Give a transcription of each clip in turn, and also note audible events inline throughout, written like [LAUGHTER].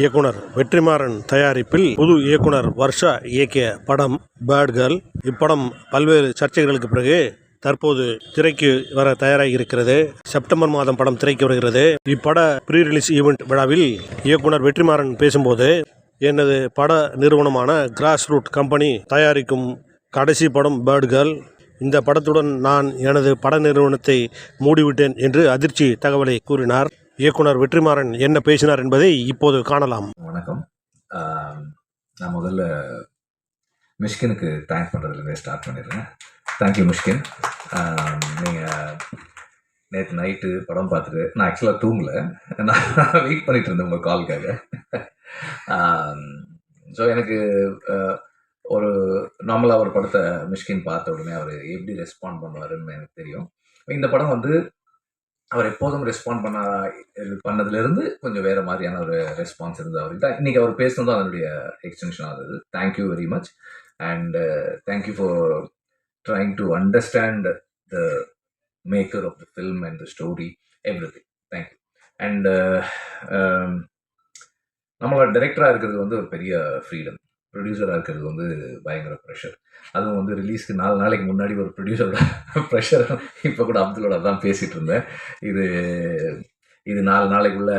இயக்குனர் வெற்றிமாறன் தயாரிப்பில் புது இயக்குனர் வர்ஷா இயக்கிய படம் பேட் கேர்ள் இப்படம் பல்வேறு சர்ச்சைகளுக்கு பிறகு தற்போது திரைக்கு வர தயாராகி இருக்கிறது செப்டம்பர் மாதம் படம் திரைக்கு வருகிறது. இப்பட ப்ரீ ரிலீஸ் ஈவெண்ட் விழாவில் இயக்குனர் வெற்றிமாறன் பேசும்போது எனது பட நிறுவனமான கிராஸ் ரூட் கம்பெனி தயாரிக்கும் கடைசி படம் பேர்ட் கேர்ள் இந்த படத்துடன் நான் எனது பட நிறுவனத்தை மூடிவிட்டேன் என்று அதிர்ச்சி தகவலை கூறினார். இயக்குனர் வெற்றிமாறன் என்ன பேசினார் என்பதை இப்போது காணலாம். வணக்கம். நான் முதல்ல மிஷ்கினுக்கு தேங்க்ஸ் பண்ணுறதுலேருந்தே ஸ்டார்ட் பண்ணிடுறேன். Thank you Mysskin. நீங்கள் நேற்று நைட்டு படம் பார்த்துட்டு நான் ஆக்சுவலாக தூங்கல. நான் வெயிட் பண்ணிட்டு இருந்தேன் உங்கள் காலுக்காக ஸோ எனக்கு ஒரு நார்மலாக ஒரு படத்தை மிஷ்கின் பார்த்த உடனே அவர் எப்படி ரெஸ்பாண்ட் பண்ணுவாருன்னு எனக்கு தெரியும். இந்த படம் வந்து அவர் எப்போதும் ரெஸ்பாண்ட் பண்ண இது பண்ணதுலேருந்து கொஞ்சம் வேறு மாதிரியான ஒரு ரெஸ்பான்ஸ் இருந்தது அவர்கிட்ட. இன்னைக்கு அவர் பேசினதும் அதனுடைய எக்ஸ்டென்ஷன் ஆகுது thank you very much and thank you for trying to understand the maker of the film and the story everything thank you and நம்மளோட டைரக்டராக இருக்கிறது வந்து ஒரு பெரிய ஃப்ரீடம் ப்ரொடியூசராக இருக்கிறது வந்து பயங்கர ப்ரெஷர் அதுவும் வந்து ரிலீஸ்க்கு நாலு நாளைக்கு முன்னாடி ஒரு ப்ரொடியூசரோட ப்ரெஷர் இப்போ கூட அப்துல்லோட தான் பேசிகிட்டு இருந்தேன். இது இது நாலு நாளைக்குள்ள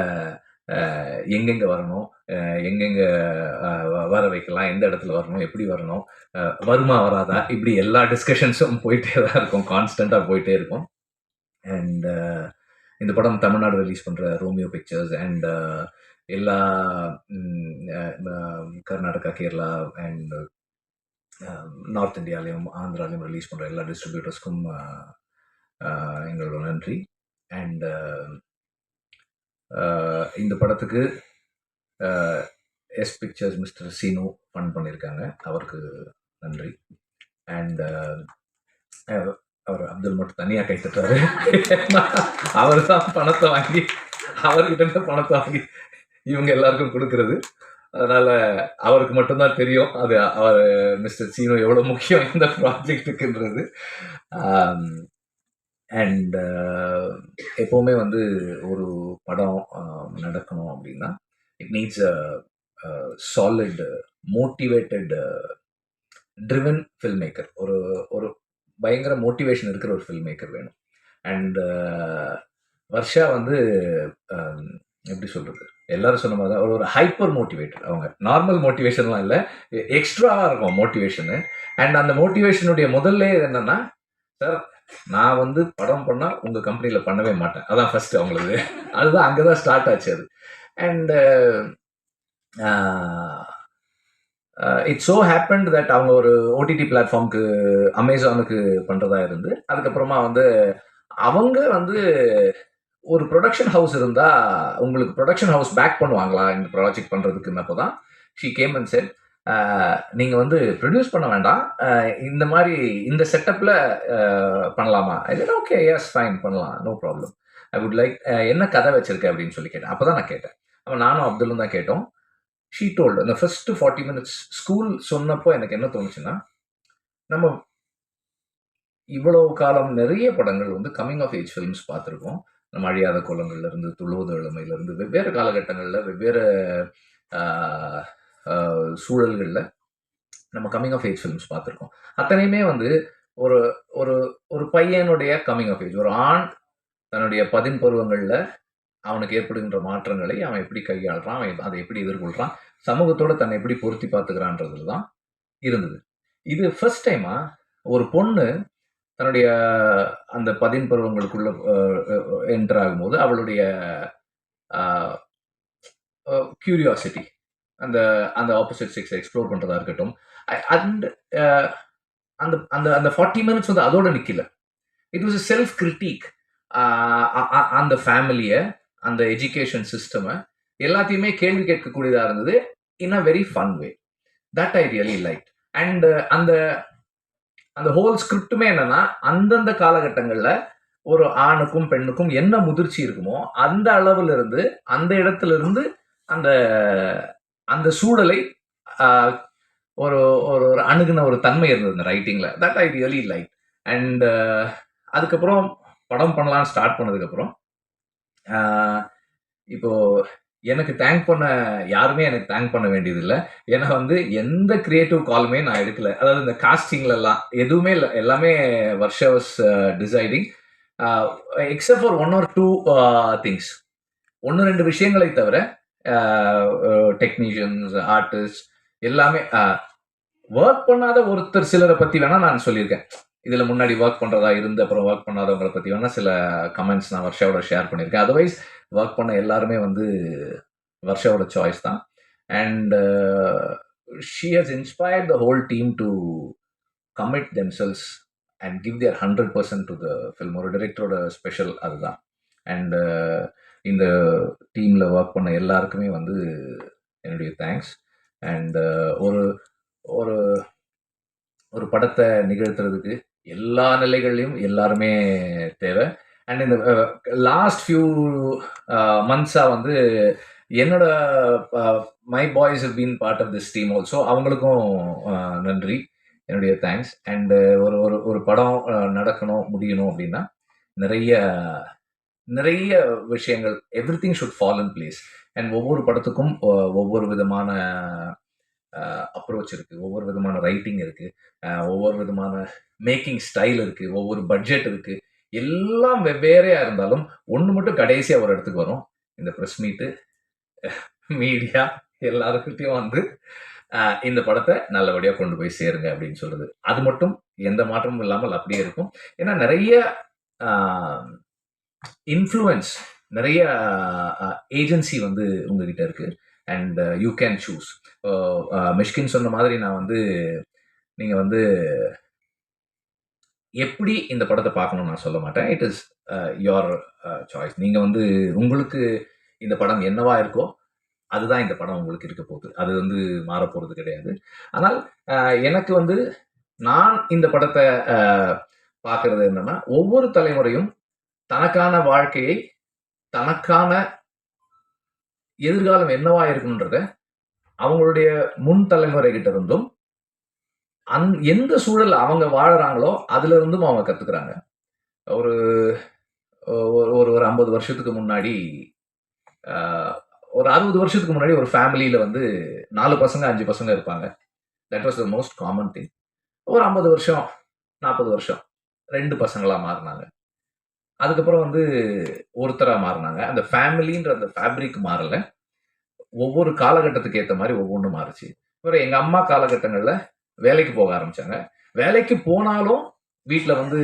எங்கெங்கே வரணும் எங்கெங்கே வர வைக்கலாம் எந்த இடத்துல வரணும் எப்படி வரணும் வருமா வராதா இப்படி எல்லா டிஸ்கஷன்ஸும் போயிட்டே தான் இருக்கும். கான்ஸ்டண்ட்டாக போயிட்டே இருக்கும். அண்ட் இந்த படம் தமிழ்நாடு ரிலீஸ் பண்ணுற ரோமியோ பிக்சர்ஸ் அண்ட் எல்லா கர்நாடகா கேரளா அண்ட் நார்த் இந்தியாலையும் ஆந்திராலையும் ரிலீஸ் பண்ணுற எல்லா டிஸ்ட்ரிபியூட்டர்ஸ்க்கும் எங்களோட நன்றி. அண்ட் இந்த படத்துக்கு S pictures mister Seenu fund பண்ணியிருக்காங்க அவருக்கு நன்றி. அண்ட் அவர் அப்துல் மட்டும் தனியாக கை [LAUGHS] அவர் தான் பணத்தை வாங்கி அவர்கிட்ட பணத்தை வாங்கி இவங்க எல்லாருக்கும் கொடுக்கறது. அதனால அவருக்கு மட்டும்தான் தெரியும். அது அவர் மிஸ்டர் சீனோ எவ்வளோ முக்கியம் இந்த ப்ராஜெக்ட்டுக்குன்றது. அண்ட் எப்போவுமே வந்து ஒரு படம் நடக்கணும் அப்படின்னா it needs a solid motivated driven film maker ஒரு ஒரு பயங்கர மோட்டிவேஷன் இருக்கிற ஒரு ஃபில்ம் மேக்கர் வேணும் அண்ட் வர்ஷா வந்து எப்படி சொல்கிறது எல்லாரும் சொன்ன மாதிரி தான் ஒரு ஒரு ஹைப்பர் மோட்டிவேட்டட் அவங்க நார்மல் மோட்டிவேஷன்லாம் இல்லை எக்ஸ்ட்ராவாக இருக்கும் மோட்டிவேஷனு அண்ட் அந்த மோட்டிவேஷனுடைய முதல்ல என்னன்னா சார் நான் வந்து படம் பண்ணால் உங்கள் கம்பெனியில் பண்ணவே மாட்டேன். அதான் ஃபர்ஸ்ட் அவங்களுக்கு அதுதான் அங்கே தான் ஸ்டார்ட் ஆச்சு அது. And it's so happened that அவங்க ஒரு ஓடிடி பிளாட்ஃபார்முக்கு அமேசானுக்கு பண்ணுறதா இருந்து அதுக்கப்புறமா வந்து அவங்க வந்து ஒரு ப்ரொடக்ஷன் ஹவுஸ் இருந்தால் உங்களுக்கு ப்ரொடக்ஷன் ஹவுஸ் பேக் பண்ணுவாங்களா? இந்த ப்ராஜெக்ட் பண்ணுறதுக்குன்னப்போ தான் ஷீ கேம் அண்ட் செட் நீங்கள் வந்து ப்ரொடியூஸ் பண்ண வேண்டாம். இந்த மாதிரி இந்த செட்டப்பில் பண்ணலாமா? இது ஓகே எஸ் ஃபைன் பண்ணலாம். No problem I would like என்ன கதை வச்சிருக்க? அப்படின்னு சொல்லி கேட்டேன். அப்போ தான் நான் கேட்டேன். அப்போ நானும் அப்துல்லும் தான் கேட்டோம். ஷீ டோல்டு அந்த ஃபர்ஸ்ட் ஃபார்ட்டி மினிட்ஸ் ஸ்கூல் சொன்னப்போ எனக்கு என்ன தோணுச்சுன்னா நம்ம இவ்வளவு காலம் நிறைய படங்கள் வந்து கம்மிங் ஆஃப் ஏஜ் ஃபிலிம்ஸ் பார்த்துருக்கோம். நம்ம அழியாத கோலங்கள்ல இருந்து துள்ளுவது வெவ்வேறு காலகட்டங்களில் வெவ்வேறு சூழல்களில் நம்ம கம்மிங் ஆஃப் ஏஜ் ஃபிலிம்ஸ் பார்த்துருக்கோம். அத்தனையுமே வந்து ஒரு ஒரு ஒரு பையனுடைய கம்மிங் ஆஃப் ஏஜ் ஒரு ஆண் தன்னுடைய பதின் பருவங்களில் அவனுக்கு ஏற்படுகின்ற மாற்றங்களை அவன் எப்படி கையாளுறான் அவன் அதை எப்படி எதிர்கொள்கிறான் சமூகத்தோடு தன்னை எப்படி பொருத்தி பார்த்துக்கிறான்றதுல தான் இருந்தது. இது ஃபர்ஸ்ட் டைமா ஒரு பொண்ணு தன்னுடைய அந்த பதின் பருவங்களுக்குள்ள என்டர் ஆகும்போது அவளுடைய கியூரியாசிட்டி அந்த அந்த ஆப்போசிட் செக்ஸை எக்ஸ்ப்ளோர் பண்ணுறதா இருக்கட்டும். அண்ட் அந்த அந்த அந்த ஃபார்ட்டி மினிட்ஸ் வந்து அதோட நிற்கல இட் வாஸ் செல்ஃப் கிரிட்டிக் அந்த ஃபேமிலியை அந்த எஜுகேஷன் சிஸ்டமை எல்லாத்தையுமே கேள்வி கேட்கக்கூடியதாக இருந்தது in a very fun way that I really like and அந்த அந்த ஹோல் ஸ்கிரிப்டுமே என்னன்னா அந்தந்த காலகட்டங்களில் ஒரு ஆணுக்கும் பெண்ணுக்கும் என்ன முதிர்ச்சி இருக்குமோ அந்த அளவுல இருந்து அந்த இடத்துல இருந்து அந்த அந்த சூழலை ஒரு ஒரு ஒரு அணுகுன ஒரு தன்மை இருந்தது இந்த ரைட்டிங்ல that I really like and அதுக்கப்புறம் படம் பண்ணலாம்னு ஸ்டார்ட் பண்ணதுக்கப்புறம் இப்போ எனக்கு தேங்க் பண்ண யாருமே எனக்கு தேங்க் பண்ண வேண்டியதில்லை. ஏன்னா வந்து எந்த கிரியேட்டிவ் காலுமே நான் எடுக்கல. அதாவது இந்த காஸ்டிங்லலாம் எதுவுமே இல்லை. எல்லாமே Varsha was deciding except for one or two things ஒன்று ரெண்டு விஷயங்களை தவிர டெக்னீஷியன்ஸ் ஆர்டிஸ்ட் எல்லாமே ஒர்க் பண்ணாத ஒருத்தர் சிலரை பற்றி வேணால் நான் சொல்லியிருக்கேன். இதில் முன்னாடி ஒர்க் பண்ணுறதா இருந்து அப்புறம் ஒர்க் பண்ணாதவங்களை பற்றி வேணால் சில கமெண்ட்ஸ் நான் வர்ஷாவோட ஷேர் பண்ணியிருக்கேன். அதர்வைஸ் ஒர்க் பண்ண எல்லாருமே வந்து வர்ஷாவோட சாய்ஸ் தான். And she has inspired the whole team to commit themselves and give their hundred percent to the film ஒரு டிரெக்டரோட ஸ்பெஷல் அதுதான். அண்ட் uh, இந்த டீமில் ஒர்க் பண்ண எல்லாருக்குமே வந்து என்னுடைய தேங்க்ஸ் அண்ட் uh, ஒரு ஒரு ஒரு படத்தை நிகழ்த்துறதுக்கு எல்லா நிலைகள்லையும் எல்லாருமே தேவை. அண்ட் இந்த லாஸ்ட் ஃபியூ மந்த்ஸாக வந்து என்னோட my boys been part of this team also அவங்களுக்கும் நன்றி. என்னுடைய தேங்க்ஸ் அண்டு ஒரு ஒரு ஒரு படம் நடக்கணும் முடியணும் அப்படின்னா நிறைய நிறைய விஷயங்கள் everything should fall in place and ஒவ்வொரு படத்துக்கும் ஒவ்வொரு விதமான அப்ரோச் இருக்குது ஒவ்வொரு விதமான ரைட்டிங் இருக்குது ஒவ்வொரு விதமான மேக்கிங் ஸ்டைல் இருக்குது ஒவ்வொரு பட்ஜெட் இருக்குது எல்லாம் வெவ்வேறையாக இருந்தாலும் ஒன்று மட்டும் கடைசியாக ஒரு இடத்துக்கு வரும். இந்த ப்ரெஸ் மீட்டு மீடியா எல்லாருக்கிட்டையும் வந்து இந்த படத்தை நல்லபடியாக கொண்டு போய் சேருங்க அப்படின்னு சொல்றது. அது மட்டும் எந்த மாற்றமும் இல்லாமல் அப்படியே இருக்கும். ஏன்னா நிறைய இன்ஃப்ளூயன்ஸ் நிறைய ஏஜென்சி வந்து உங்ககிட்ட இருக்குது and you can choose Mysskin சொன்ன மாதிரி நான் வந்து நீங்கள் வந்து எப்படி இந்த படத்தை பார்க்கணும்னு நான் சொல்ல மாட்டேன். இட் இஸ் யோர் சாய்ஸ் நீங்கள் வந்து உங்களுக்கு இந்த படம் என்னவா இருக்கோ அதுதான் இந்த படம் உங்களுக்கு இருக்க போகுது. அது வந்து மாறப் போகிறது கிடையாது. ஆனால் எனக்கு வந்து நான் இந்த படத்தை பார்க்கறது என்னன்னா ஒவ்வொரு தலைமுறையும் தனக்கான வாழ்க்கையை தனக்கான எதிர்காலம் என்னவா இருக்கணுன்றத அவங்களுடைய முன் தலைமுறை கிட்ட இருந்தும் அந் எந்த சூழல் அவங்க வாழறாங்களோ அதுல இருந்தும் அவங்க கத்துக்கிறாங்க. ஒரு ஒரு ஒரு ஒரு ஐம்பது வருஷத்துக்கு முன்னாடி ஒரு அறுபது வருஷத்துக்கு முன்னாடி ஒரு ஃபேமிலியில வந்து நாலு பசங்க அஞ்சு பசங்க இருப்பாங்க. That was the most common thing ஒரு ஐம்பது வருஷம் நாற்பது வருஷம் ரெண்டு பசங்களா மாறினாங்க. அதுக்கப்புறம் வந்து ஒருத்தராக மாறினாங்க. அந்த ஃபேமிலின்ற அந்த ஃபேப்ரிக் மாறல. ஒவ்வொரு காலகட்டத்துக்கு ஏற்ற மாதிரி ஒவ்வொன்றும் மாறுச்சு. அப்புறம் எங்கள் அம்மா காலகட்டங்களில் வேலைக்கு போக ஆரம்பித்தாங்க வேலைக்கு போனாலும் வீட்டில் வந்து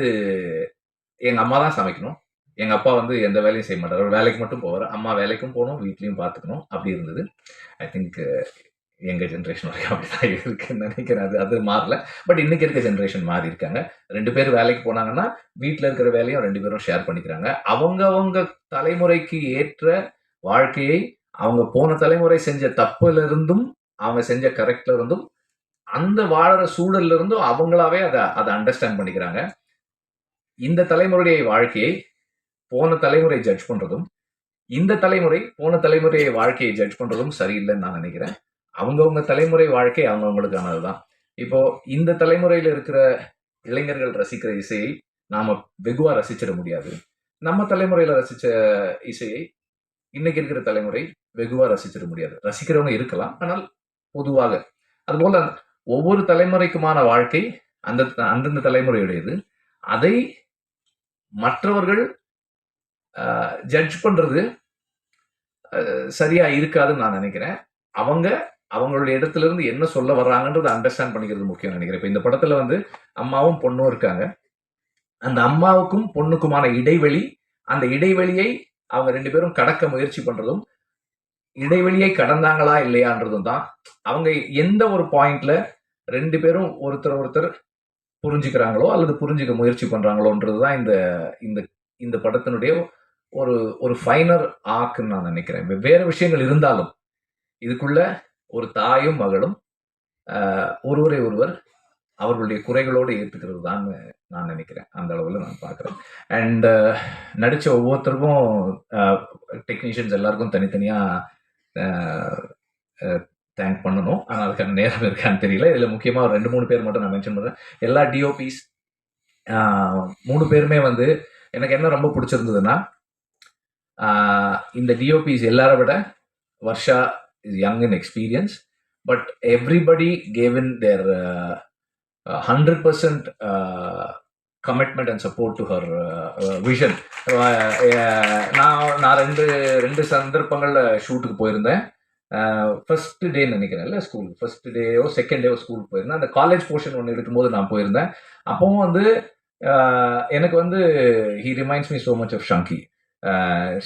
எங்கள் அம்மா தான் சமைக்கணும். எங்கள் அப்பா வந்து எந்த வேலையும் செய்ய மாட்டார். வேலைக்கு மட்டும் போவார். அம்மா வேலைக்கும் போகணும் வீட்லேயும் பார்த்துக்கணும் அப்படி இருந்தது. ஐ திங்க் எங்க ஜென்ரேஷன் வரைக்கும் அப்படிதான் இருக்குன்னு நினைக்கிறேன். அது அது மாறல. பட் இன்னைக்கு இருக்க ஜென்ரேஷன் மாறி இருக்காங்க. ரெண்டு பேர் வேலைக்கு போனாங்கன்னா வீட்டில் இருக்கிற வேலையும் ரெண்டு பேரும் ஷேர் பண்ணிக்கிறாங்க. அவங்க அவங்க தலைமுறைக்கு ஏற்ற வாழ்க்கையை அவங்க போன தலைமுறை செஞ்ச தப்புல இருந்தும் அவங்க செஞ்ச கரெக்ட்ல இருந்தும் அந்த வாழற சூழல்ல இருந்தும் அவங்களாவே அதை அதை அண்டர்ஸ்டாண்ட் பண்ணிக்கிறாங்க. இந்த தலைமுறையை வாழ்க்கையை போன தலைமுறை ஜட்ஜ் பண்றதும் இந்த தலைமுறை போன தலைமுறையை வாழ்க்கையை ஜட்ஜ் பண்றதும் சரியில்லைன்னு நான் நினைக்கிறேன். அவங்கவுங்க தலைமுறை வாழ்க்கை அவங்கவுங்களுக்கானது தான் இப்போ இந்த தலைமுறையில் இருக்கிற இளைஞர்கள் ரசிக்கிற இசையை நாம வெகுவா ரசிச்சிட முடியாது. நம்ம தலைமுறையில ரசிச்ச இசையை இன்னைக்கு இருக்கிற தலைமுறை வெகுவா ரசிச்சிட முடியாது. ரசிக்கிறவங்க இருக்கலாம். ஆனால் பொதுவாக அதுபோல ஒவ்வொரு தலைமுறைக்குமான வாழ்க்கை அந்த அந்தந்த தலைமுறையுடையது. அதை மற்றவர்கள் ஜட்ஜ் பண்றது சரியாக சரியா இருக்காதுன்னு நான் நினைக்கிறேன். அவங்க அவங்களுடைய இடத்துல இருந்து என்ன சொல்ல வர்றாங்கன்றதை அண்டர்ஸ்டாண்ட் பண்ணிக்கிறது முக்கியம் நினைக்கிறேன். இப்போ இந்த படத்துல வந்து அம்மாவும் பொண்ணும் இருக்காங்க. அந்த அம்மாவுக்கும் பொண்ணுக்குமான இடைவெளி அந்த இடைவெளியை அவங்க ரெண்டு பேரும் கடக்க முயற்சி பண்றதும் இடைவெளியை கடந்தாங்களா இல்லையான்றதும் தான். அவங்க எந்த ஒரு பாயிண்ட்ல ரெண்டு பேரும் ஒருத்தர் ஒருத்தர் புரிஞ்சுக்கிறாங்களோ அல்லது புரிஞ்சுக்க முயற்சி பண்றாங்களோன்றது தான் இந்த இந்த இந்த படத்தினுடைய ஒரு ஒரு ஃபைனர் ஆக்குன்னு நான் நினைக்கிறேன். வெவ்வேறு விஷயங்கள் இருந்தாலும் இதுக்குள்ள ஒரு தாயும் மகளும் ஒருவரை ஒருவர் அவர்களுடைய குறைகளோடு ஏற்றுக்கிறது தான் நான் நினைக்கிறேன். அந்த அளவில் நான் பார்க்குறேன். அண்ட் நடித்த ஒவ்வொருத்தருக்கும் டெக்னீஷியன்ஸ் எல்லாருக்கும் தனித்தனியாக தேங்க் பண்ணணும். ஆனால் அதுக்கான நேரம் இருக்கான்னு தெரியல. இதில் முக்கியமாக ஒரு ரெண்டு மூணு பேர் மட்டும் நான் மென்ஷன் பண்ணுறேன் எல்லா டிஓபிஸ் மூணு பேருமே வந்து எனக்கு என்ன ரொம்ப பிடிச்சிருந்ததுன்னா இந்த டிஓபிஸ் எல்லாரை விட Varsha is young in experience but everybody gave their hundred percent commitment and support to her vision நான் நான் ரெண்டு ரெண்டு சந்தர்ப்பங்களில் ஷூட்டுக்கு போயிருந்தேன். ஃபர்ஸ்ட் டே நினைக்கிறேன்ல ஸ்கூல் ஃபர்ஸ்ட் டேயோ செகண்ட் டேயோ ஸ்கூலுக்கு போயிருந்தேன். அந்த காலேஜ் போர்ஷன் ஒன்று எடுக்கும்போது நான் போயிருந்தேன். அப்பவும் வந்து எனக்கு வந்து he reminds me so much of ஷங்கி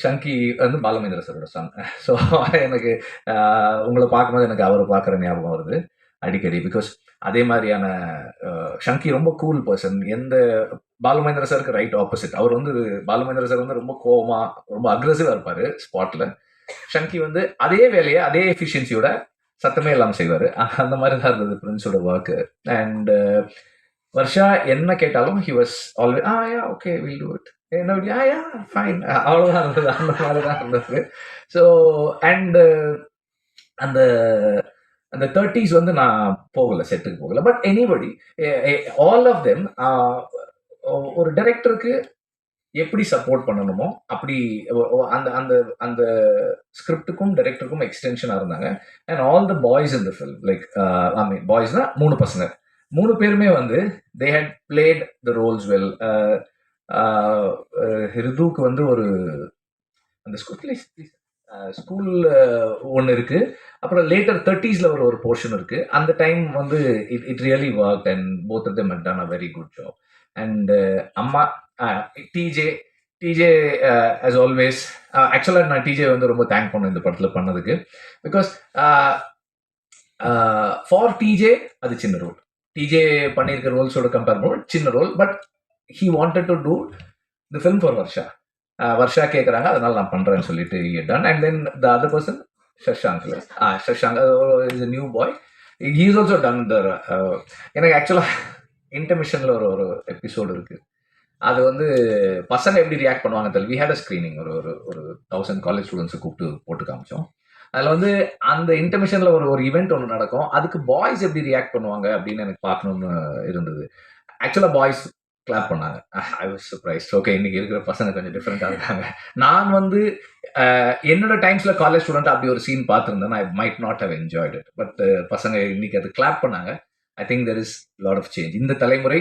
ஷங்கி வந்து பாலமேந்திர சரோட சாங் ஸோ [LAUGHS] எனக்கு உங்களை பார்க்கும்போது எனக்கு அவரை பார்க்குற ஞாபகம் வருது அடிக்கடி. பிகாஸ் அதே மாதிரியான ஷங்கி ரொம்ப கூல் பர்சன் எந்த பாலமேந்திர சாருக்கு ரைட் ஆப்போசிட் அவர் வந்து பாலமேந்திர சார் வந்து ரொம்ப கோவமா ரொம்ப அக்ரெசிவாக இருப்பார் ஸ்பாட்டில் ஷங்கி வந்து அதே வேலையை அதே எஃபிஷியன்சியோட சத்தமே இல்லாமல் செய்வார். அந்த மாதிரி தான் இருந்தது பிரின்ஸோட ஒர்க்கு அண்ட் வர்ஷா என்ன கேட்டாலும் he was always uh okay will do it என்ன யா யா ஃபைன் அவ்வளோதான் இருந்தது. அந்த மாதிரி தான் இருந்தது. ஸோ அண்டு அந்த அந்த தேர்ட்டிஸ் வந்து நான் போகல செட்டுக்கு போகல. But anybody all of them ஒரு டைரக்டருக்கு எப்படி சப்போர்ட் பண்ணணுமோ அப்படி அந்த அந்த அந்த ஸ்கிரிப்டுக்கும் டைரக்டருக்கும் எக்ஸ்டென்ஷனாக இருந்தாங்க. And all the boys in the film like I mean பாய்ஸ்னா மூணு பசங்க. மூணு பேருமே வந்து they had played the roles well ஹிருதுக்கு வந்து ஒரு அந்த ஸ்கூல் ஸ்கூல் ஒன்று இருக்கு. அப்புறம் லேட்டர் தேர்ட்டிஸில் ஒரு ஒரு போர்ஷன் இருக்கு. அந்த டைம் வந்து it it really work and both of them done a very good job and அம்மா டிஜே டிஜே ஆஸ் ஆல்வேஸ் ஆக்சுவலாக நான் டிஜே வந்து ரொம்ப தேங்க் பண்ணேன் இந்த படத்தில் பண்ணதுக்கு. பிகாஸ் ஃபார் டிஜே அது சின்ன ரோல் டிஜே பண்ணியிருக்க ரோல்ஸோட கம்பேர் பண்ணுவோம் சின்ன role but he wanted to do the film for Varsha Varsha கேட்குறாங்க அதனால நான் பண்ணுறேன்னு சொல்லிட்டு done and then the other person Shashank uh Shashank is a new boy he's also done the எனக்கு ஆக்சுவலாக இன்டர்மிஷனில் ஒரு ஒரு எபிசோடு இருக்குது அது வந்து பசங்க எப்படி ரியாக்ட் பண்ணுவாங்க தெரியல. வி ஹேட் அ ஸ்க்ரீனிங் ஒரு ஒரு ஒரு தௌசண்ட் காலேஜ் ஸ்டூடெண்ட்ஸை கூப்பிட்டு போட்டு காமிச்சோம். அதில் வந்து அந்த இன்டர்மிஷனில் ஒரு ஒரு ஈவெண்ட் ஒன்று நடக்கும். அதுக்கு பாய்ஸ் எப்படி ரியாக்ட் பண்ணுவாங்க அப்படின்னு எனக்கு பார்க்கணும்னு இருந்தது. ஆக்சுவலாக பாய்ஸ் கிளாப் பண்ணாங்க. ஐ வாஸ் சர்ப்ரைஸ் ஓகே இன்னைக்கு இருக்கிற பசங்க கொஞ்சம் டிஃப்ரெண்ட்டாக இருக்காங்க. நான் வந்து eh, என்னோட டைம்ஸில் காலேஜ் ஸ்டூடெண்ட் அப்படி ஒரு சீன் பார்த்துருந்தேன் I might not have enjoyed it but பசங்க இன்னைக்கு அது கிளாப் பண்ணாங்க. I think there is lot of change இந்த தலைமுறை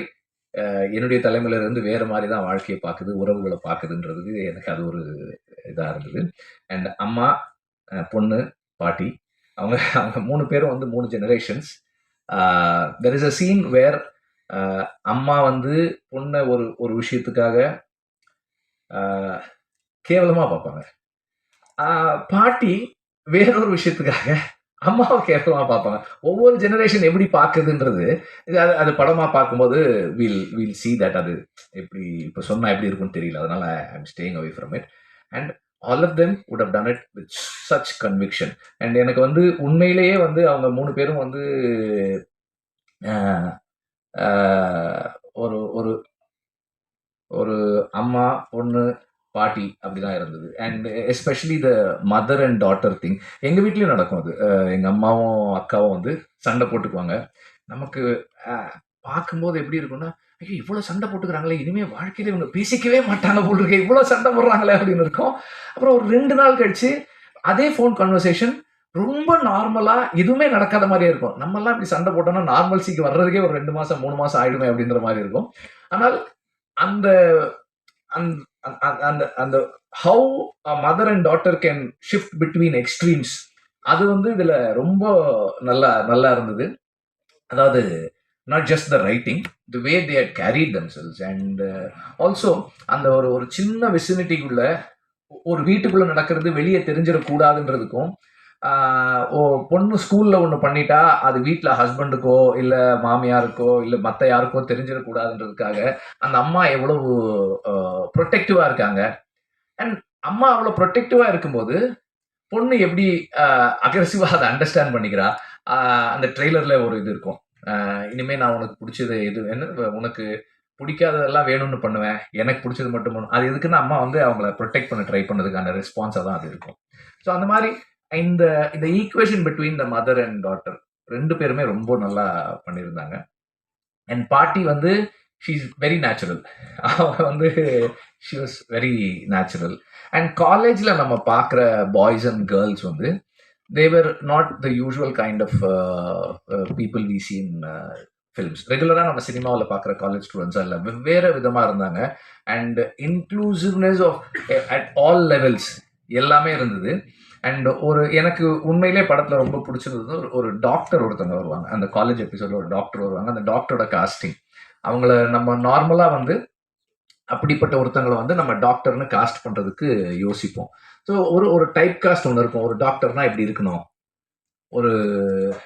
eh, என்னுடைய தலைமுறையிலிருந்து வேற மாதிரி தான் வாழ்க்கையை பார்க்குது உறவுகளை பார்க்குதுன்றதுக்கு எனக்கு அது ஒரு இதாக இருந்தது. அண்ட் அம்மா eh, பொண்ணு பாட்டி அவங்க அவங்க மூணு பேரும் வந்து மூணு generations there is a scene where அம்மா வந்து பொண்ணை ஒரு ஒரு விஷயத்துக்காக கேவலமாக பார்ப்பாங்க. பாட்டி வேறொரு விஷயத்துக்காக அம்மாவை கேவலமாக பார்ப்பாங்க. ஒவ்வொரு ஜெனரேஷன் எப்படி பார்க்குதுன்றது இது அது அது படமாக பார்க்கும்போது வில் வீல் சி தட் அது எப்படி இப்போ சொன்னால் எப்படி இருக்கும்னு தெரியல. அதனால I am staying away from it and all of them would have done it with such conviction and எனக்கு வந்து உண்மையிலேயே வந்து அவங்க மூணு பேரும் வந்து ஒரு ஒரு ஒரு அம்மா பொண்ணு பாட்டி அப்படிதான் இருந்தது. And especially the mother and daughter thing எங்க வீட்லயும் நடக்கும் அது. எங்கள் எங்க அம்மாவும் அக்காவும் வந்து சண்டை போட்டுக்குவாங்க. நமக்கு பார்க்கும்போது எப்படி இருக்கும்னா ஐயோ இவ்வளவு சண்டை போட்டுக்கிறாங்களே இனிமே வாழ்க்கையில இவங்க பேசிக்கவே மாட்டாங்க போல் இருக்கு இவ்வளவு சண்டை போடுறாங்களே அப்படின்னு இருக்கும். அப்புறம் ஒரு ரெண்டு நாள் கழிச்சு அதே ஃபோன் கான்வர்சேஷன் ரொம்ப நார்மலா எதுவுமே நடக்காத மாதிரியே இருக்கும். நம்ம எல்லாம் இப்படி சண்டை போட்டோம்னா நார்மல்சிக்கு வர்றதுக்கே ஒரு ரெண்டு மாசம் மூணு மாசம் ஆயிடுமே அப்படின்ற மாதிரி இருக்கும். ஆனால் அந்த அந்த அந்த- அந்த அந்த how mother and daughter can shift between extremes அது வந்து இதுல ரொம்ப நல்லா நல்லா இருந்தது. அதாவது not just the writing the way they had carried themselves and also அந்த ஒரு ஒரு சின்ன விசினிட்டிக்குள்ள ஒரு வீட்டுக்குள்ள நடக்கிறது வெளியே தெரிஞ்சிடக்கூடாதுன்றதுக்கும் ஓ பொண்ணு ஸ்கூல்ல ஒன்று பண்ணிட்டா அது வீட்டில் ஹஸ்பண்டுக்கோ இல்லை மாமியாருக்கோ இல்லை மற்ற யாருக்கோ தெரிஞ்சிடக்கூடாதுன்றதுக்காக அந்த அம்மா எவ்வளவு ப்ரொட்டெக்டிவாக இருக்காங்க. அண்ட் அம்மா அவ்வளோ ப்ரொட்டெக்டிவாக இருக்கும்போது பொண்ணு எப்படி அக்ரெசிவாக அதை அண்டர்ஸ்டாண்ட் பண்ணிக்கிறா? அந்த ட்ரெய்லரில் ஒரு இது இருக்கும். இனிமேல் நான் உனக்கு பிடிச்சது எது என்ன உனக்கு பிடிக்காததெல்லாம் வேணும்னு பண்ணுவேன். எனக்கு பிடிச்சது மட்டும் பண்ணும் அது எதுக்குன்னா அம்மா வந்து அவங்கள ப்ரொடெக்ட் பண்ண ட்ரை பண்ணதுக்கான ரெஸ்பான்ஸாக தான் அது இருக்கும். ஸோ அந்த மாதிரி இந்த இந்த equation between the mother and daughter ரெண்டு பேருமே ரொம்ப நல்லா பண்ணியிருந்தாங்க. அண்ட் பாட்டி வந்து ஷீ இஸ் வெரி நேச்சுரல் அவங்க வந்து she was very natural and காலேஜில் நம்ம பார்க்குற பாய்ஸ் அண்ட் கேர்ள்ஸ் வந்து they're not the usual kind of people we seen films ரெகுலராக நம்ம சினிமாவில் பார்க்குற காலேஜ் ஸ்டூடெண்ட்ஸாக இல்லை வெவ்வேறு விதமாக இருந்தாங்க. And inclusiveness of at all levels எல்லாமே இருந்தது. அண்ட் ஒரு எனக்கு உண்மையிலே படத்தில் ரொம்ப பிடிச்சிருந்தது ஒரு- ஒரு டாக்டர் ஒருத்தவங்க வருவாங்க. அந்த காலேஜ் எபிசோட ஒரு டாக்டர் வருவாங்க. அந்த டாக்டரோட காஸ்டிங் அவங்கள நம்ம நார்மலாக வந்து அப்படிப்பட்ட ஒருத்தங்களை வந்து நம்ம டாக்டர்னு காஸ்ட் பண்ணுறதுக்கு யோசிப்போம். ஸோ ஒரு ஒரு டைப் காஸ்ட் ஒன்று இருக்கும். ஒரு டாக்டர்னா இப்படி இருக்கணும்? ஒரு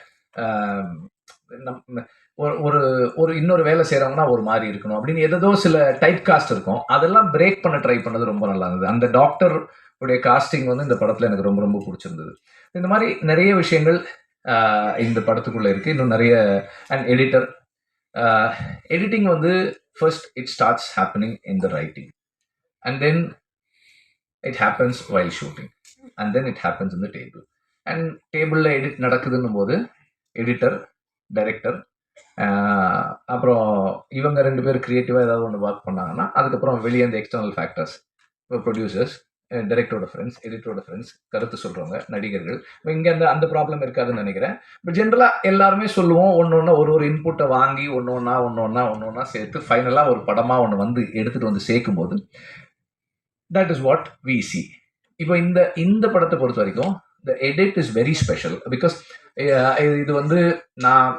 ஒரு ஒரு ஒரு இன்னொரு வேலை செய்கிறவங்கன்னா ஒரு மாதிரி இருக்கணும். அப்படின்னு ஏதோ சில டைப் காஸ்ட் இருக்கும். அதெல்லாம் பிரேக் பண்ண ட்ரை பண்ணது ரொம்ப நல்லா இருந்தது. அந்த டாக்டர் உடைய காஸ்டிங் வந்து இந்த படத்தில் எனக்கு ரொம்ப ரொம்ப பிடிச்சிருந்தது. இந்த மாதிரி நிறைய விஷயங்கள் இந்த படத்துக்குள்ளே இருக்குது இன்னும் நிறைய அண்ட் எடிட்டர் எடிட்டிங் வந்து first it starts happening in the writing and then it happens while shooting and then it happens in the table and டேபிளில் எடிட் நடக்குதுன்னும் போது எடிட்டர் டைரக்டர் அப்புறம் இவங்க ரெண்டு பேர் க்ரியேட்டிவாக ஏதாவது ஒன்று ஒர்க் பண்ணாங்கன்னா அதுக்கப்புறம் வெளியே இந்த எக்ஸ்டர்னல் ஃபேக்டர்ஸ் இப்போ ப்ரொடியூசர்ஸ் டைரக்டரோட ஃப்ரெண்ட்ஸ் எடிட்டரோட ஃப்ரெண்ட்ஸ் கருத்து சொல்கிறவங்க நடிகர்கள். இங்கே அந்த அந்த ப்ராப்ளம் இருக்காதுன்னு நினைக்கிறேன். பட் ஜென்ரலாக எல்லாருமே சொல்லுவோம் ஒன்று ஒன்று ஒரு ஒரு இன்புட்டை வாங்கி ஒன்று ஒன்றா ஒன்று ஒன்றா ஒன்று ஒன்றா சேர்த்து ஃபைனலாக ஒரு படமாக ஒன்று வந்து எடுத்துகிட்டு வந்து சேர்க்கும்போது that is what we see இப்போ இந்த இந்த படத்தை பொறுத்த வரைக்கும் the edit is very special because இது வந்து நான்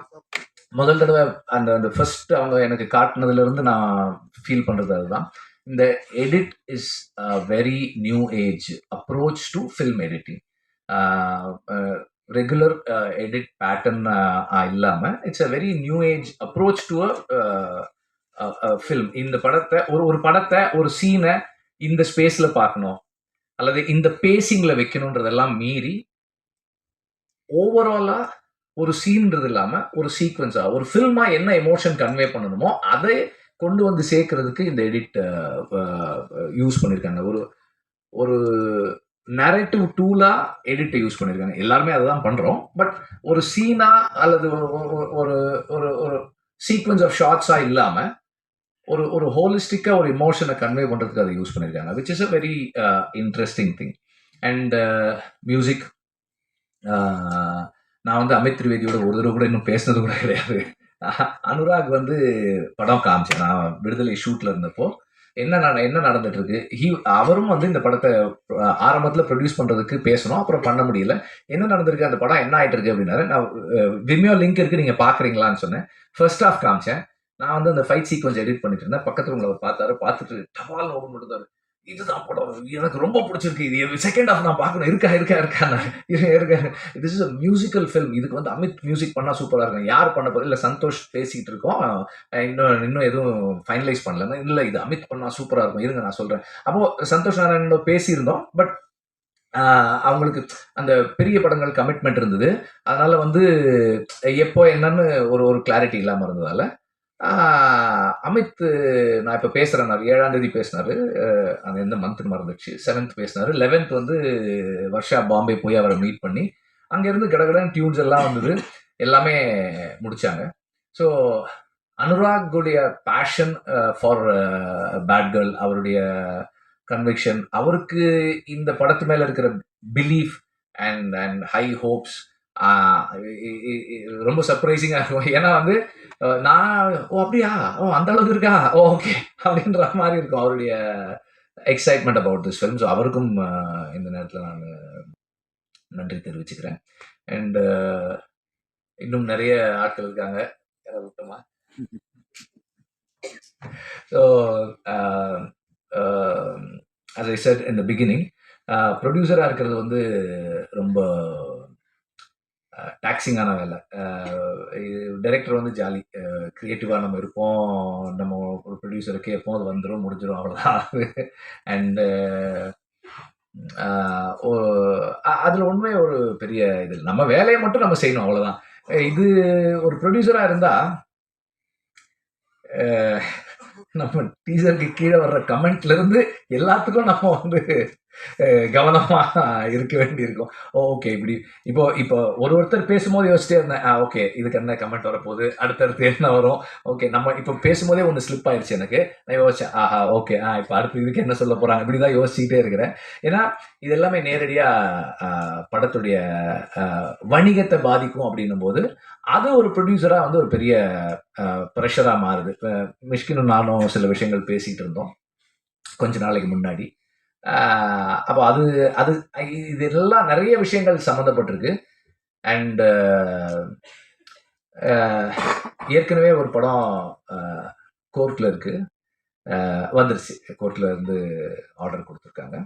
முதல் தடவை அந்த அந்த ஃபர்ஸ்ட் அவங்க எனக்கு காட்டினதுல இருந்து நான் ஃபீல் பண்ணுறது அதுதான். இந்த edit is very new age approach to film editing regular edit pattern இல்லாமல் it's a very new age approach to a film இந்த படத்தை ஒரு ஒரு படத்தை ஒரு சீனை இந்த ஸ்பேஸில் பார்க்கணும். அல்லது இந்த பேசிங்கில் வைக்கணுன்றதெல்லாம் மீறி ஓவராலாக ஒரு சீன்றது இல்லாமல் ஒரு சீக்வன்ஸாக ஒரு ஃபில்மாக என்ன எமோஷன் கன்வே பண்ணணுமோ அதை கொண்டு வந்து சேர்க்கறதுக்கு இந்த எடிட் யூஸ் பண்ணியிருக்காங்க ஒரு ஒரு நரேட்டிவ் டூலாக எடிட்டை யூஸ் பண்ணியிருக்காங்க எல்லாருமே அதை தான் பண்ணுறோம் பட் ஒரு சீனா அல்லது ஒரு ஒரு- ஒரு ஒரு ஒரு சீக்வன்ஸ் ஆஃப் ஷார்ட்ஸாக இல்லாமல் ஒரு ஒரு ஹோலிஸ்டிக்காக ஒரு இமோஷனை கன்வே பண்ணுறதுக்கு அதை யூஸ் பண்ணியிருக்காங்க which is a very interesting thing and music நான் வந்து அமித் திரிவேதியோட ஒரு தடவை கூட இன்னும் பேசினது கூட கிடையாது. அனுராக் வந்து படம் காமிச்சேன். நான் விடுதலை ஷூட்ல இருந்தப்போ. என்ன நட என்ன நடந்துட்டு இருக்கு ஹீ அவரும் வந்து இந்த படத்தை ஆரம்பத்தில் ப்ரொடியூஸ் பண்றதுக்கு பேசணும். அப்புறம் பண்ண முடியல. என்ன நடந்திருக்கு? அந்த படம் என்ன ஆயிட்டு இருக்கு அப்படின்னாரு. நான் விமியோ லிங்க் இருக்கு. நீங்க பாக்குறீங்களான்னு சொன்னேன். ஃபர்ஸ்ட் ஆஃப் காமிச்சேன். நான் வந்து அந்த ஃபைட் சீக்வன்ஸ் எடிட் பண்ணிட்டு இருந்தேன். பக்கத்துல உங்களை பார்த்தாரு. பார்த்துட்டு டபால் ஓபன் பண்ணிட்டாரு. இதுதான் படம் எனக்கு ரொம்ப பிடிச்சிருக்கு இது. செகண்ட் ஆஃப் நான் பார்க்கணும். இருக்கா இருக்கா இருக்கா இருக்கா this is a musical film இதுக்கு வந்து அமித் மியூசிக் பண்ணால் சூப்பராக இருக்கும். யார் பண்ண போறது இல்லை சந்தோஷ் பேசிகிட்டு இருக்கோம். இன்னும் இன்னும் எதுவும் ஃபைனலைஸ் பண்ணல இல்லை இது அமித் பண்ணால் சூப்பராக இருக்கும். இருங்க நான் சொல்கிறேன் அப்போது சந்தோஷ் நாராயணன் பேசியிருந்தோம். பட் அவங்களுக்கு அந்த பெரிய படங்கள் கமிட்மெண்ட் இருந்தது. அதனால வந்து எப்போ என்னன்னு ஒரு ஒரு கிளாரிட்டி இல்லாமல் இருந்ததால அமித் நான் இப்போ பேசுகிறேன் ஏழாம் தேதி பேசினாரு. அது எந்த மந்த் மறந்துச்சு செவன்த் பேசினாரு. லெவன்த் வந்து வர்ஷா பாம்பே போய் அவரை மீட் பண்ணி அங்கேருந்து கடகடன் டியூன்ஸ் எல்லாம் வந்தது. எல்லாமே முடிச்சாங்க. ஸோ அனுராகுடைய பேஷன் ஃபார் பேட் கேர்ள் அவருடைய கன்விக்ஷன் அவருக்கு இந்த படத்து மேலே இருக்கிற belief and and high hopes ரொம்ப சர்ப்ரைசிங்காக இருக்கும். ஏன்னா வந்து நான் ஓ அப்படியா? ஓ அந்த அளவுக்கு இருக்கா? ஓ ஓகே [LAUGHS] அப்படின்ற மாதிரி இருக்கும் அவருடைய excitement about this film so அவருக்கும் இந்த நேரத்தில் நான் நன்றி தெரிவிச்சுக்கிறேன். அண்டு இன்னும் நிறைய ஆட்கள் இருக்காங்க. யாராவது விட்டோமா ஸோ அஸ் ஐ செட் இந்த பிகினிங் ப்ரொடியூசராக இருக்கிறது வந்து ரொம்ப டாக்ஸிங்கான வேலை. டைரக்டர் வந்து ஜாலி க்ரியேட்டிவாக நம்ம இருப்போம். நம்ம ஒரு ப்ரொடியூசரை கேட்போம் அது வந்துடும் முடிஞ்சிடும் அவ்வளோதான் அண்டு அதில் உண்மை ஒரு பெரிய இது நம்ம வேலையை மட்டும் நம்ம செய்யணும் அவ்வளோதான் இது ஒரு ப்ரொடியூசராக இருந்தால் நம்ம டீசருக்கு கீழே வர்ற கமெண்ட்லேருந்து எல்லாத்துக்கும் நம்ம வந்து கவனமா இருக்க வேண்டியிருக்கும். ஓகே இப்படி. இப்போ இப்போ ஒரு ஒருத்தர் பேசும்போது யோசிச்சிட்டே இருந்தேன். ஓகே இதுக்கு என்ன கமெண்ட் வரப்போகுது? அடுத்தடுத்து என்ன வரும்? ஓகே நம்ம இப்போ பேசும்போதே ஒன்று ஸ்லிப் ஆயிடுச்சு எனக்கு. நான் யோசிச்சேன் ஆஹா ஓகே ஆ இப்போ அடுத்து இதுக்கு என்ன சொல்ல போறாங்க? இப்படி தான் யோசிச்சுக்கிட்டே இருக்கிறேன். ஏன்னா இது எல்லாமே நேரடியாக படத்துடைய வணிகத்தை பாதிக்கும் அப்படின்னும் போது அது ஒரு ப்ரொடியூசராக வந்து ஒரு பெரிய ப்ரெஷராக மாறுது. இப்போ மிஷ்கினும் நானும் சில விஷயங்கள் பேசிகிட்டு இருந்தோம். கொஞ்ச நாளைக்கு முன்னாடி. அப்போ அது அது இதெல்லாம் நிறைய விஷயங்கள் சம்மந்தப்பட்டிருக்கு. அண்டு ஏற்கனவே ஒரு படம் கோர்ட்டில் இருக்குது வந்துருச்சு. கோர்ட்டில் இருந்து ஆர்டர் கொடுத்துருக்காங்க.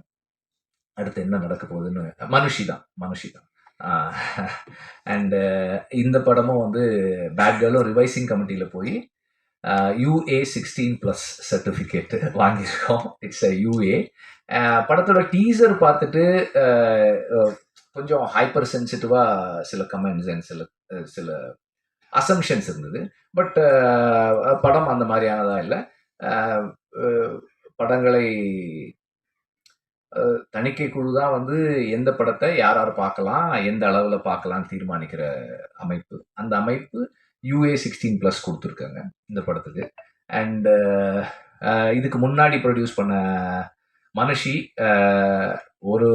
அடுத்து என்ன நடக்க போகுதுன்னு மனுஷி தான் மனுஷி தான். அண்டு இந்த படமும் வந்து பேட் கேர்ளும் ரிவைசிங் கமிட்டியில் போய் யூஏ சிக்ஸ்டீன் ப்ளஸ் சர்டிஃபிகேட் வாங்கியிருக்கோம். இட்ஸ் அ யூஏ படத்தோட டீசர் பார்த்துட்டு கொஞ்சம் ஹைப்பர் சென்சிட்டிவாக சில கமெண்ட்ஸ் அண்ட் சில சில அசம்ஷன்ஸ் இருந்தது. பட் படம் அந்த மாதிரியானதா இல்லை. படங்களை தணிக்கை குழு தான் வந்து எந்த படத்தை யார் யார் பார்க்கலாம் எந்த அளவில் பார்க்கலாம் தீர்மானிக்கிற அமைப்பு. அந்த அமைப்பு யூஏ சிக்ஸ்டீன் ப்ளஸ் கொடுத்துருக்காங்க இந்த படத்துக்கு. அண்ட் இதுக்கு முன்னாடி ப்ரொடியூஸ் பண்ண மனுஷி ஒரு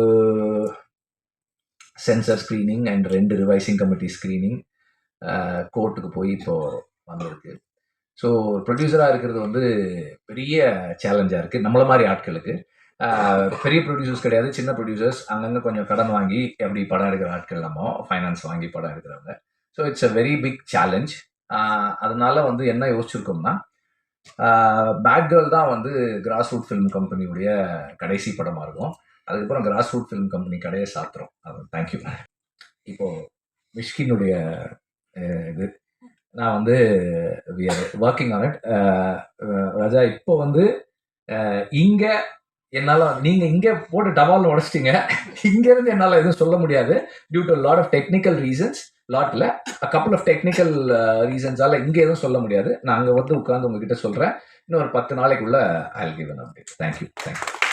சென்சர் ஸ்க்ரீனிங் அண்ட் ரெண்டு ரிவைசிங் கமிட்டி ஸ்க்ரீனிங் கோர்ட்டுக்கு போய் இப்போ வந்திருக்கு. ஸோ ப்ரொடியூசராக இருக்கிறது வந்து பெரிய சேலஞ்சாக இருக்குது நம்மள மாதிரி ஆட்களுக்கு. பெரிய ப்ரொடியூசர்ஸ் கிடையாது சின்ன ப்ரொடியூசர்ஸ் அங்கங்கே கொஞ்சம் கடன் வாங்கி அப்படி படம் எடுக்கிற ஆட்கள் நம்ம ஃபைனான்ஸ் வாங்கி படம் எடுக்கிறவங்க. So it's a very big challenge அதனால வந்து என்ன யோசிச்சிருக்கோம்னா பேட் கேர்ள் தான் வந்து கிராஸ் ரூட் ஃபிலிம் கம்பெனியுடைய கடைசி படமாக இருக்கும். அதுக்கப்புறம் கிராஸ் ரூட் ஃபிலிம் கம்பெனி கடையை சாத்துறோம். அது தேங்க்யூ இப்போ மிஷ்கினுடைய இது. நான் வந்து we are working on it Raja இப்போ வந்து இங்கே என்னால் நீங்கள் இங்கே போட்டு டவால் உடச்சிட்டீங்க. இங்கேருந்து என்னால் எதுவும் சொல்ல முடியாது. Due to lot of technical reasons லாட்டில் couple of technical ரீசன்ஸால் இங்கே எதுவும் சொல்ல முடியாது. நான் அங்கே வந்து உட்காந்து உங்ககிட்ட சொல்கிறேன் இன்னும் ஒரு பத்து நாளைக்குள்ள I give an update thank you thank you